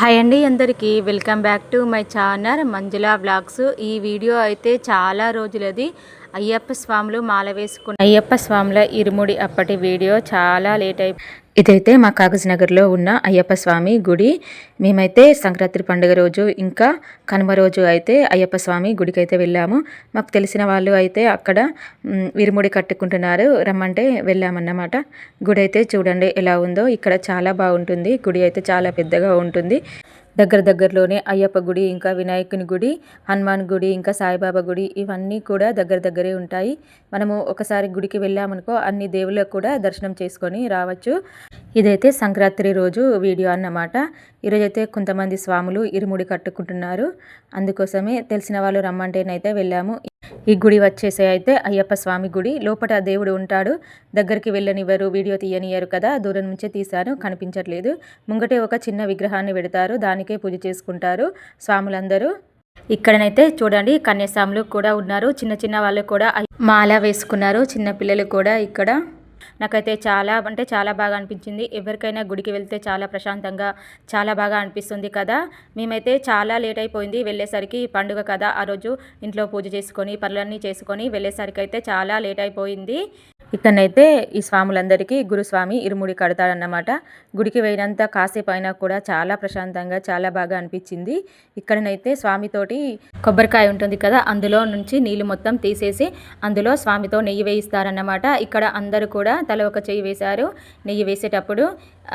Hi అండి అందరికీ. Welcome back to my channel Manjula blogs ఈ వీడియో అయితే చాలా రోజులది. అయ్యప్ప స్వాములు మాల వేసుకున్న అయ్యప్ప స్వాముల ఇరుముడి అప్పటి వీడియో చాలా లేట్ అయిపోయింది ఇదైతే మా కాగజ్నగర్లో ఉన్న అయ్యప్ప స్వామి గుడి. మేమైతే సంక్రాంతి పండుగ రోజు ఇంకా కనుమ రోజు అయితే అయ్యప్ప స్వామి గుడికి అయితే వెళ్ళాము. మాకు తెలిసిన వాళ్ళు అయితే అక్కడ విరుముడి కట్టుకుంటున్నారు. రమ్మంటే వెళ్ళామన్నమాట. గుడి అయితే చూడండి ఎలా ఉందో. ఇక్కడ చాలా బాగుంటుంది. గుడి అయితే చాలా పెద్దగా ఉంటుంది. దగ్గర దగ్గరలోనే అయ్యప్ప గుడి ఇంకా వినాయకుని గుడి హనుమాన్ గుడి ఇంకా సాయిబాబా గుడి ఇవన్నీ కూడా దగ్గర దగ్గరే ఉంటాయి. మనము ఒకసారి గుడికి వెళ్ళామనుకో అన్ని దేవుళ్ళకు కూడా దర్శనం చేసుకొని రావచ్చు. ఇదైతే సంక్రాంతి రోజు వీడియో అన్నమాట. ఈరోజైతే కొంతమంది స్వాములు ఇరుముడి కట్టుకుంటున్నారు. అందుకోసమే తెలిసిన వాళ్ళు రమ్మంటేనైతే వెళ్ళాము. ఈ గుడి వచ్చేసి అయితే అయ్యప్ప స్వామి గుడి. లోపల దేవుడు ఉంటాడు. దగ్గరికి వెళ్ళనివ్వరు వీడియో తీయనియరు కదా. దూరం నుంచే తీశాను కనిపించట్లేదు. ముంగటే ఒక చిన్న విగ్రహాన్ని పెడతారు దానికే పూజ చేసుకుంటారు స్వాములందరూ. ఇక్కడనైతే చూడండి కన్యాస్వాములు కూడా ఉన్నారు. చిన్న చిన్న వాళ్ళు కూడా మాల వేసుకున్నారు. చిన్న పిల్లలు కూడా ఇక్కడ. నాకైతే చాలా అంటే చాలా బాగా అనిపించింది. ఎవరికైనా గుడికి వెళ్తే చాలా ప్రశాంతంగా చాలా బాగా అనిపిస్తుంది కదా. మేమైతే చాలా లేట్ అయిపోయింది వెళ్ళేసరికి పండుగ కదా. ఆ రోజు ఇంట్లో పూజ చేసుకొని పనులన్నీ చేసుకొని వెళ్ళేసరికి అయితే చాలా లేట్ అయిపోయింది. ఇక్కడనైతే ఈ స్వాములందరికీ గురుస్వామి ఇరుముడి కడతాడన్నమాట. గుడికి పోయినంత కాసేపు అయినా కూడా చాలా ప్రశాంతంగా చాలా బాగా అనిపించింది. ఇక్కడనైతే స్వామితోటి కొబ్బరికాయ ఉంటుంది కదా అందులో నుంచి నీళ్ళు మొత్తం తీసేసి అందులో స్వామితో నెయ్యి వేయిస్తారన్నమాట. ఇక్కడ అందరూ కూడా తల ఒక చెయ్యి వేశారు. నెయ్యి వేసేటప్పుడు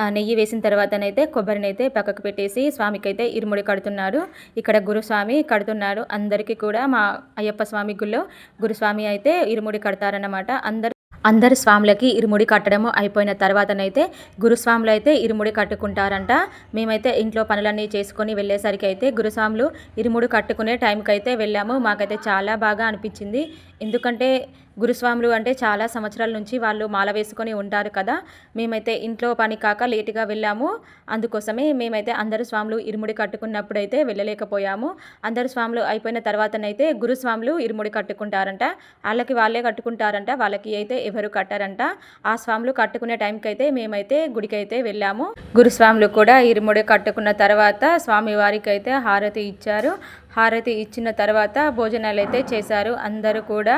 ఆ నెయ్యి వేసిన తర్వాతనైతే కొబ్బరినైతే పక్కకు పెట్టేసి స్వామికి అయితే ఇరుముడి కడుతున్నాడు ఇక్కడ గురుస్వామి కడుతున్నారు. అందరికీ కూడా మా అయ్యప్ప స్వామి గుళ్ళో గురుస్వామి అయితే ఇరుముడి కడతారన్నమాట. అందరు అందరు స్వాములకి ఇరుముడి కట్టడము అయిపోయిన తర్వాతనైతే గురుస్వాములు అయితే ఇరుముడి కట్టుకుంటారంట. మేమైతే ఇంట్లో పనులన్నీ చేసుకొని వెళ్ళేసరికి అయితే గురుస్వాములు ఇరుముడి కట్టుకునే టైంకి అయితే వెళ్ళాము. మాకైతే చాలా బాగా అనిపించింది. ఎందుకంటే గురుస్వాములు అంటే చాలా సంవత్సరాల నుంచి వాళ్ళు మాల వేసుకొని ఉంటారు కదా. మేమైతే ఇంట్లో పని కాక లేటుగా వెళ్ళాము. అందుకోసమే మేమైతే అందరు స్వాములు ఇరుముడి కట్టుకున్నప్పుడు అయితే వెళ్ళలేకపోయాము. అందరు స్వాములు అయిపోయిన తర్వాతనైతే గురుస్వాములు ఇరుముడి కట్టుకుంటారంట. వాళ్ళకి వాళ్ళే కట్టుకుంటారంట. వాళ్ళకి అయితే ఎవరు కట్టారంట. ఆ స్వాములు కట్టుకునే టైంకి అయితే మేమైతే గుడికి అయితే వెళ్ళాము. గురుస్వాములు కూడా ఇరుముడి కట్టుకున్న తర్వాత స్వామివారికి అయితే హారతి ఇచ్చారు. హారతి ఇచ్చిన తర్వాత భోజనాలు అయితే చేశారు. అందరూ కూడా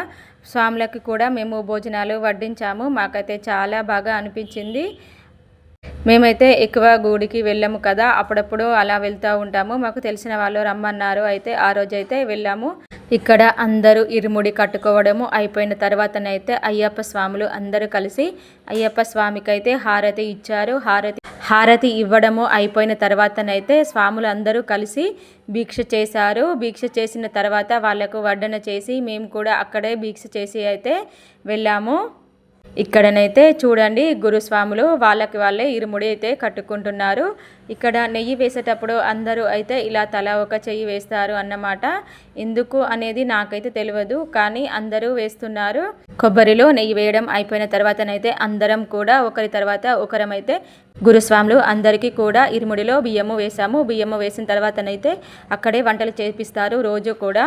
స్వాములకి కూడా మేము భోజనాలు వడ్డించాము. మాకైతే చాలా బాగా అనిపించింది. మేమైతే ఎక్కువ గుడికి వెళ్ళాము కదా అప్పుడప్పుడు అలా వెళ్తూ ఉంటాము. మాకు తెలిసిన వాళ్ళు రమ్మన్నారు. అయితే ఆ రోజు అయితే వెళ్ళాము. ఇక్కడ అందరూ ఇరుముడి కట్టుకోవడము అయిపోయిన తర్వాతనైతే అయ్యప్ప స్వాములు అందరూ కలిసి అయ్యప్ప స్వామికి అయితే హారతి ఇచ్చారు. హారతి హారతి ఇవ్వడము అయిపోయిన తర్వాతనైతే స్వాములు అందరూ కలిసి భిక్ష చేశారు. భిక్ష చేసిన తర్వాత వాళ్ళకు వడ్డన చేసి మేము కూడా అక్కడే భిక్ష చేసి అయితే వెళ్ళాము. ఇక్కడనైతే చూడండి గురుస్వాములు వాళ్ళకి వాళ్ళే ఇరుముడి అయితే కట్టుకుంటున్నారు. ఇక్కడ నెయ్యి వేసేటప్పుడు అందరూ అయితే ఇలా తల ఒక చెయ్యి వేస్తారు అన్నమాట. ఎందుకు అనేది నాకైతే తెలియదు కానీ అందరూ వేస్తున్నారు. కొబ్బరిలో నెయ్యి వేయడం అయిపోయిన తర్వాతనైతే అందరం కూడా ఒకరి తర్వాత ఒకరమైతే గురుస్వాములు అందరికీ కూడా ఇరుముడిలో బియ్యము వేసాము బియ్యము వేసిన తర్వాతనైతే అక్కడే వంటలు చేపిస్తారు రోజు కూడా.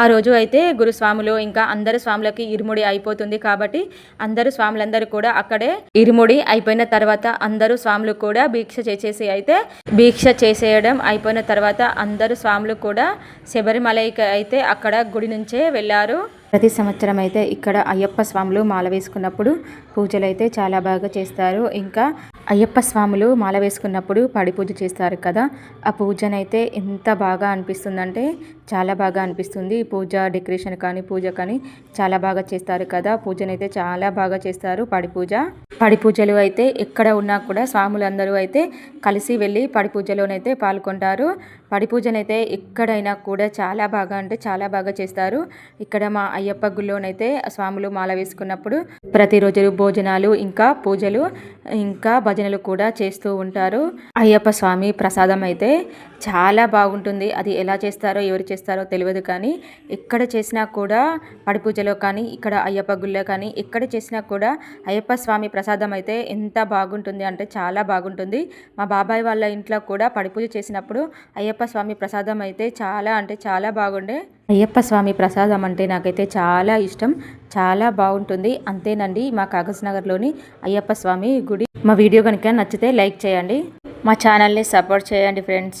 ఆ రోజు అయితే గురుస్వాములు ఇంకా అందరు స్వాములకి ఇరుముడి అయిపోతుంది కాబట్టి అందరు స్వాములందరూ కూడా అక్కడే ఇరుముడి అయిపోయిన తర్వాత అందరూ స్వాములు కూడా భిక్ష చేసేసి అయితే భిక్ష చేసేయడం అయిపోయిన తర్వాత అందరు స్వాములు కూడా శబరిమలైకి అయితే అక్కడ గుడి నుంచే వెళ్ళారు. ప్రతి సంవత్సరం అయితే ఇక్కడ అయ్యప్ప స్వాములు మాల వేసుకున్నప్పుడు పూజలు అయితే చాలా బాగా చేస్తారు. ఇంకా అయ్యప్ప స్వాములు మాల వేసుకున్నప్పుడు పడి పూజ చేస్తారు కదా. ఆ పూజనైతే ఎంత బాగా అనిపిస్తుందంటే చాలా బాగా అనిపిస్తుంది. పూజ డెకరేషన్ కానీ పూజ కానీ చాలా బాగా చేస్తారు కదా. పూజనైతే చాలా బాగా చేస్తారు పడి పూజ. పడి పూజలు అయితే ఎక్కడ ఉన్నా కూడా స్వాములందరూ అయితే కలిసి వెళ్ళి పడి పూజలోనైతే పాల్గొంటారు. పడి పూజనైతే ఎక్కడైనా కూడా చాలా బాగా అంటే చాలా బాగా చేస్తారు. ఇక్కడ మా అయ్యప్ప గుళ్ళోనైతే స్వాములు మాల వేసుకున్నప్పుడు ప్రతిరోజు భోజనాలు ఇంకా పూజలు ఇంకా భజనలు కూడా చేస్తూ ఉంటారు. అయ్యప్ప స్వామి ప్రసాదం అయితే చాలా బాగుంటుంది. అది ఎలా చేస్తారో ఎవరు చేస్తారో తెలియదు కానీ ఎక్కడ చేసినా కూడా పడి పూజలో కానీ ఇక్కడ అయ్యప్ప గుళ్ళో కానీ ఎక్కడ చేసినా కూడా అయ్యప్ప స్వామి ప్రసాదం ప్రసాదం అయితే ఎంత బాగుంటుంది అంటే చాలా బాగుంటుంది. మా బాబాయ్ వాళ్ళ ఇంట్లో కూడా పడిపూజ చేసినప్పుడు అయ్యప్ప స్వామి ప్రసాదం అయితే చాలా అంటే చాలా బాగుండే. అయ్యప్ప స్వామి ప్రసాదం అంటే నాకైతే చాలా ఇష్టం చాలా బాగుంటుంది. అంతేనండి మా కాగజ్ నగర్లోని అయ్యప్ప స్వామి గుడి. మా వీడియో కనుక నచ్చితే లైక్ చేయండి. మా ఛానల్ని సపోర్ట్ చేయండి ఫ్రెండ్స్.